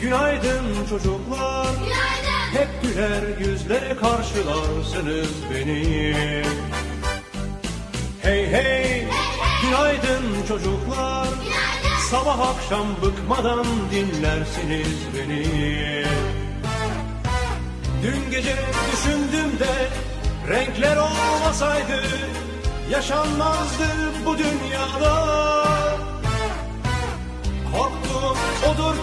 Günaydın çocuklar. Hep güler yüzlere karşılarsınız beni. Hey hey. Günaydın çocuklar. Sabah akşam bıkmadan dinlersiniz beni. Dün gece düşündüm de renkler olmasaydı yaşanmazdı bu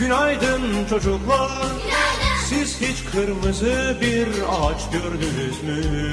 günaydın çocuklar Siz hiç kırmızı bir ağaç gördünüz mü?